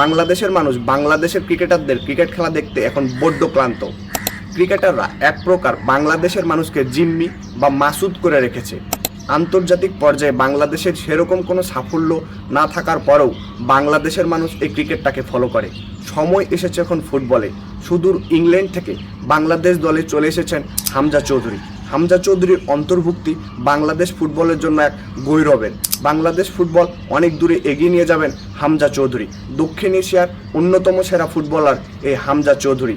বাংলাদেশের মানুষ, বাংলাদেশের ক্রিকেটারদের ক্রিকেট খেলা দেখতে এখন বড্ড ক্লান্ত। ক্রিকেটাররা এক প্রকার বাংলাদেশের মানুষকে জিম্মি বা মাসুদ করে রেখেছে। আন্তর্জাতিক পর্যায়ে বাংলাদেশের সেরকম কোনো সাফল্য না থাকার পরেও বাংলাদেশের মানুষ এই ক্রিকেটটাকে ফলো করে। সময় এসেছে এখন ফুটবলে। সুদূর ইংল্যান্ড থেকে বাংলাদেশ দলে চলে এসেছেন হামজা চৌধুরী। হামজা চৌধুরীর অন্তর্ভুক্তি বাংলাদেশ ফুটবলের জন্য এক গৌরবের। বাংলাদেশ ফুটবল অনেক দূরে এগিয়ে নিয়ে যাবেন হামজা চৌধুরী। দক্ষিণ এশিয়ার অন্যতম সেরা ফুটবলার এই হামজা চৌধুরী।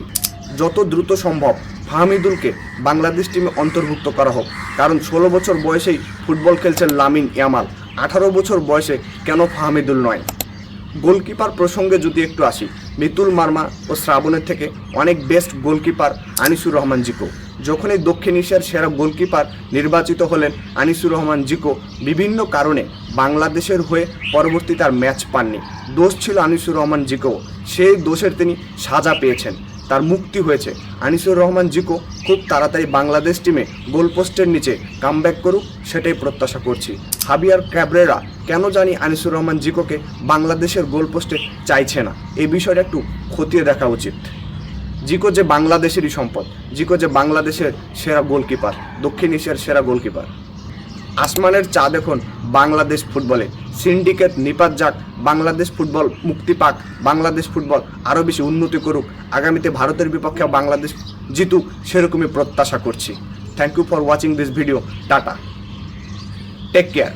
যত দ্রুত সম্ভব ফাহমিদুলকে বাংলাদেশ টিমে অন্তর্ভুক্ত করা হোক। কারণ ষোলো বছর বয়সেই ফুটবল খেলছেন লামিন ইয়ামাল। আঠারো বছর বয়সে কেন ফাহমিদুল নয়? গোলকিপার প্রসঙ্গে যদি একটু আসি, মিতুল মার্মা ও শ্রাবণের থেকে অনেক বেস্ট গোলকিপার আনিসুর রহমান জিকো। যখনই দক্ষিণ এশিয়ার সেরা গোলকিপার নির্বাচিত হলেন, আনিসুর রহমান জিকো বিভিন্ন কারণে বাংলাদেশের হয়ে পরবর্তী তার ম্যাচ পাননি। দোষ ছিল আনিসুর রহমান জিকো সেই দোষের তিনি সাজা পেয়েছেন। তার মুক্তি হয়েছে। আনিসুর রহমান জিকো খুব তাড়াতাড়ি বাংলাদেশ টিমে গোলপোস্টের নিচে কামব্যাক করুক, সেটাই প্রত্যাশা করছি। হাবিয়ার ক্যাবরেরা কেন জানি আনিসুর রহমান জিকোকে বাংলাদেশের গোলপোস্টে চাইছে না? এই বিষয়টা একটু খতিয়ে দেখা উচিত। জিকো যে বাংলাদেশেরই সম্পদ, জিকো যে বাংলাদেশের সেরা গোলকিপার, দক্ষিণ এশিয়ার সেরা গোলকিপার। আসমানের চা দেখুন বাংলাদেশ ফুটবলে। সিন্ডিকেট নিপাত যাক, বাংলাদেশ ফুটবল মুক্তি পাক, বাংলাদেশ ফুটবল আরও বেশি উন্নতি করুক। আগামীতে ভারতের বিপক্ষে বাংলাদেশ জিতুক সেরকমই প্রত্যাশা করছি। Thank you for watching this video tata take care